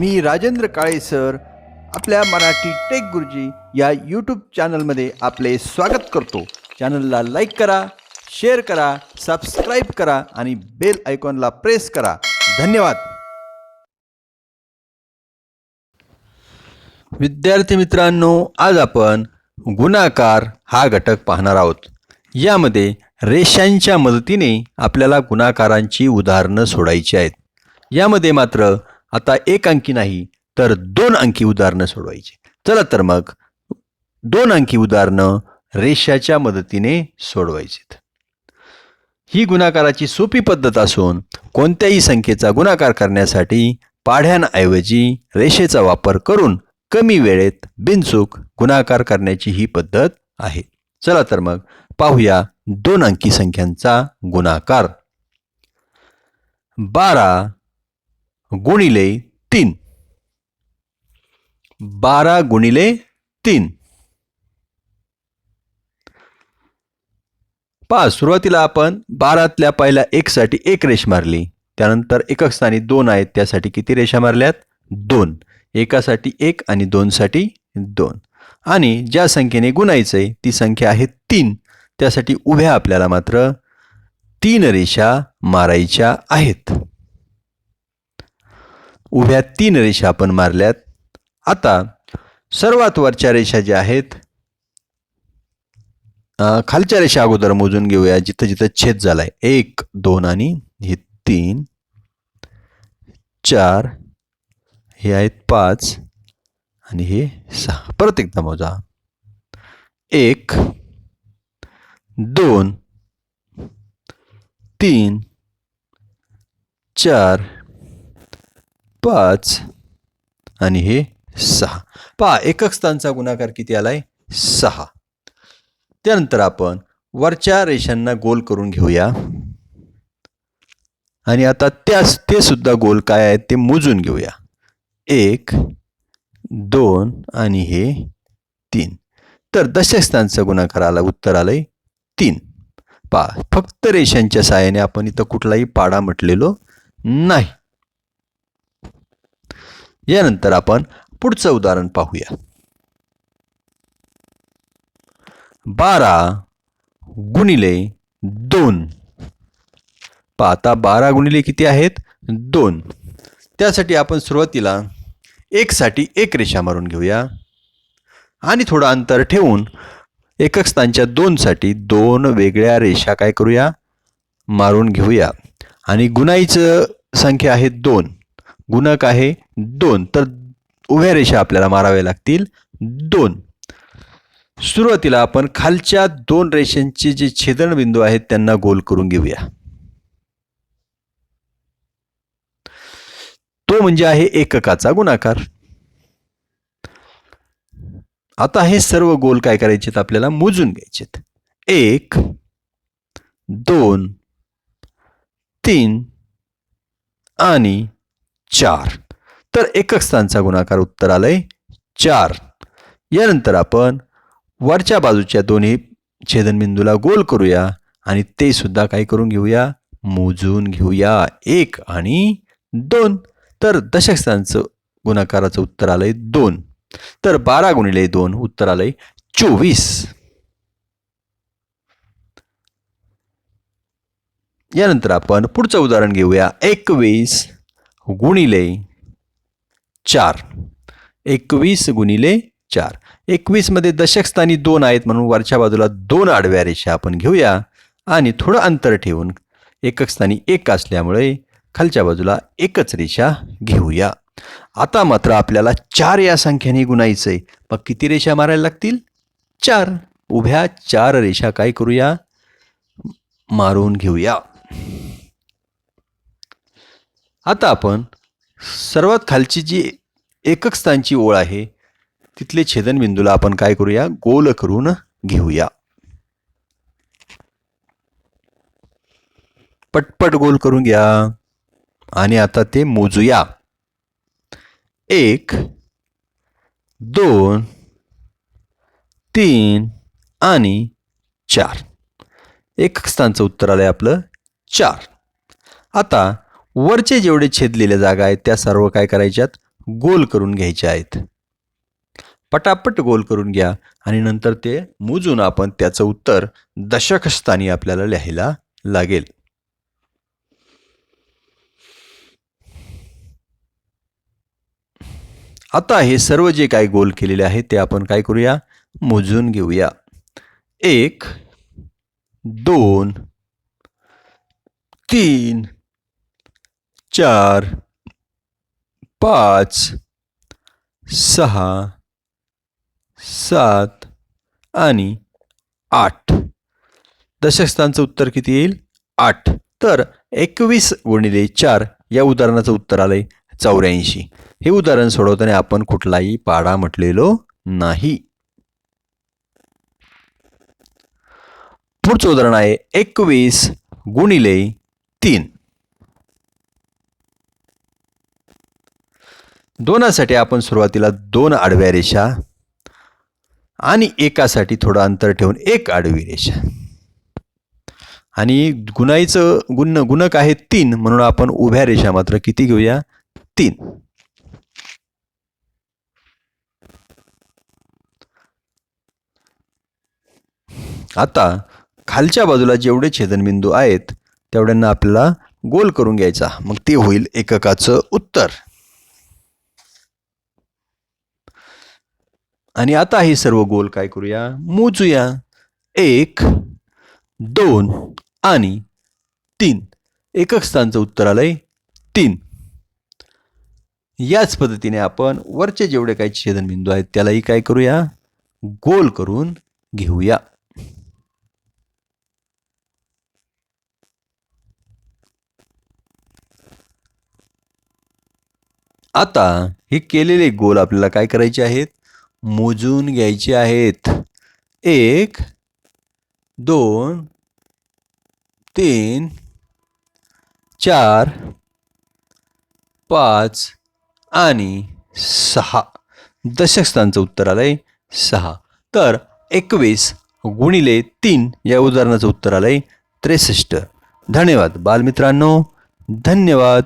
मी Rajendra Kale sir. आपल्या Marathi take गुरुजी या यूट्यूब चॅनलमध्ये आपले स्वागत करतो. चॅनलला लाईक करा शेअर करा सबस्क्राईब करा आणि बेल आयकॉनला प्रेस करा. धन्यवाद. विद्यार्थी मित्रांनो आज आपण गुणाकार हा घटक पाहणार आहोत. यामध्ये रेषांच्या मदतीने आपल्याला गुणाकारांची उदाहरणं सोडायची आहेत. यामध्ये मात्र आता एक अंकी नाही तर दोन अंकी उदाहरणं सोडवायची. चला तर मग दोन अंकी उदाहरणं रेषाच्या मदतीने सोडवायचीत. ही गुणाकाराची सोपी पद्धत असून कोणत्याही संख्येचा गुणाकार करण्यासाठी पाढ्यांऐवजी रेषेचा वापर करून कमी वेळेत बिनचूक गुणाकार करण्याची ही पद्धत आहे. चला तर मग पाहूया दोन अंकी संख्यांचा गुणाकार. बारा गुणिले तीन. बारा गुणिले तीन. पहा सुरुवातीला आपण बारातल्या पहिल्या एकसाठी एक रेष मारली. त्यानंतर एकक स्थानी दोन आहेत त्यासाठी किती रेषा मारल्यात? दोन. एकासाठी एक आणि दोनसाठी दोन. आणि ज्या संख्येने गुणायचं आहे ती संख्या आहे तीन. त्यासाठी उभ्या आपल्याला मात्र तीन रेषा मारायच्या आहेत. उभ्या तीन रेषा आपण मारल्यात. आता सर्वात वरच्या रेषा ज्या आहेत खालच्या रेषा अगोदर मोजून घेऊया जिथं जिथं छेद झालाय. एक दोन आणि हे तीन चार हे आहेत पाच आणि हे सहा. परत एकदा मोजा. एक दोन तीन चार पाच आणि हे सहा. पहा एकक स्थानचा गुणाकार किती आलाय? सहा. त्यानंतर आपण वरच्या रेषांना गोल करून घेऊया. आणि आता त्यास ते सुद्धा गोल काय आहेत ते मोजून घेऊया. एक दोन आणि हे तीन. तर दशक स्थानचा गुणाकार आला उत्तर आलंय तीन. पा फक्त रेषांच्या सहाय्याने आपण इथं कुठलाही पाडा म्हटलेलो नाही. यानंतर आपण पुढचं उदाहरण पाहूया. बारा गुणिले दोन. पाहता आता बारा गुणिले किती आहेत? दोन. त्यासाठी आपण सुरुवातीला एकसाठी एक रेषा मारून घेऊया. आणि थोडं अंतर ठेवून एकक स्थानच्या दोनसाठी दोन वेगळ्या रेषा काय करूया? मारून घेऊया. आणि गुणाईचं संख्या आहे दोन. गुणक आहे दोन. तर उभ्या रेषा आपल्याला माराव्या लागतील. दोन. सुरुवातीला आपण खालच्या दोन रेषांचे जे छेदनबिंदू आहेत त्यांना गोल करून घेऊया. तो म्हणजे आहे एककाचा गुणाकार. आता हे सर्व गोल काय करायचे आपल्याला मोजून घ्यायचेत. एक दोन तीन आणि चार. तर एकक स्थानचा गुणाकार उत्तर आलंय चार. यानंतर आपण वरच्या बाजूच्या दोन्ही छेदनबिंदूला गोल करूया आणि ते सुद्धा काय करून घेऊया? मोजून घेऊया. एक आणि दोन. तर दशक स्थानचं गुणाकाराचं उत्तर आलंय दोन. तर बारा गुणिले दोन उत्तर आलंय चोवीस. यानंतर आपण पुढचं उदाहरण घेऊया. एकवीस. गुणिले चार. एकवीस गुणिले चार. एकवीसमध्ये दशकस्थानी दोन आहेत म्हणून वरच्या बाजूला दोन आडव्या रेषा आपण घेऊया आणि थोडं अंतर ठेवून एकक स्थानी एक असल्यामुळे खालच्या बाजूला एकच रेषा घेऊया. आता मात्र आपल्याला चार या संख्येने गुणायचं आहे मग किती रेषा मारायला लागतील? चार. उभ्या चार रेषा काय करूया? मारून घेऊया. आता आपण सर्वात खालची जी एकक स्थानची ओळ आहे तिथले छेदनबिंदूला आपण काय करूया? गोल करून घेऊया. पटपट गोल करून घ्या. आणि आता ते मोजूया. एक दोन तीन आणि चार. एकक स्थानचं उत्तर आलं आहे आपलं चार. आता वरचे जेवढे छेदलेल्या जागा आहेत त्या सर्व काय करायच्यात? गोल करून घ्यायच्या आहेत. पटापट गोल करून घ्या आणि नंतर ते मोजून आपण त्याचं उत्तर दशकस्थानी आपल्याला लिहायला लागेल. आता हे सर्व जे काय गोल केलेले आहे ते आपण काय करूया? मोजून घेऊया. एक दोन तीन चार पाच सहा सात आणि आठ. दशकस्थानचं उत्तर किती येईल? आठ. तर एकवीस गुणिले चार या उदाहरणाचं उत्तर आलंय चौऱ्याऐंशी. हे उदाहरण सोडवताना आपण कुठलाही पाडा म्हटलेलो नाही. पुढचं उदाहरण आहे एकवीस गुणिले तीन. दोनासाठी आपण सुरुवातीला दोन आडव्या रेषा आणि एकासाठी थोडं अंतर ठेवून एक आडवी रेषा. आणि गुणाईचं गुण गुणक आहे तीन म्हणून आपण उभ्या रेषा मात्र किती घेऊया? तीन. आता खालच्या बाजूला जेवढे छेदनबिंदू आहेत तेवढ्यांना आपल्याला गोल करून घ्यायचा. मग ते होईल एककाचं उत्तर. आणि आता हे सर्व गोल काय करूया? मोजूया. एक दोन आणि तीन. एकक स्थानचं उत्तर आलंय तीन. याच पद्धतीने आपण वरचे जेवढे काही छेदनबिंदू आहेत त्यालाही काय करूया? गोल करून घेऊया. आता हे केलेले गोल आपल्याला काय करायचे आहेत? मोजून घ्यायचे आहेत. एक दोन तीन चार पाच आणि सहा. दशकस्थानचं उत्तर आलंय सहा. तर एकवीस गुणिले तीन या उदाहरणाचं उत्तर आलंय त्रेसष्ट. धन्यवाद बालमित्रांनो. धन्यवाद.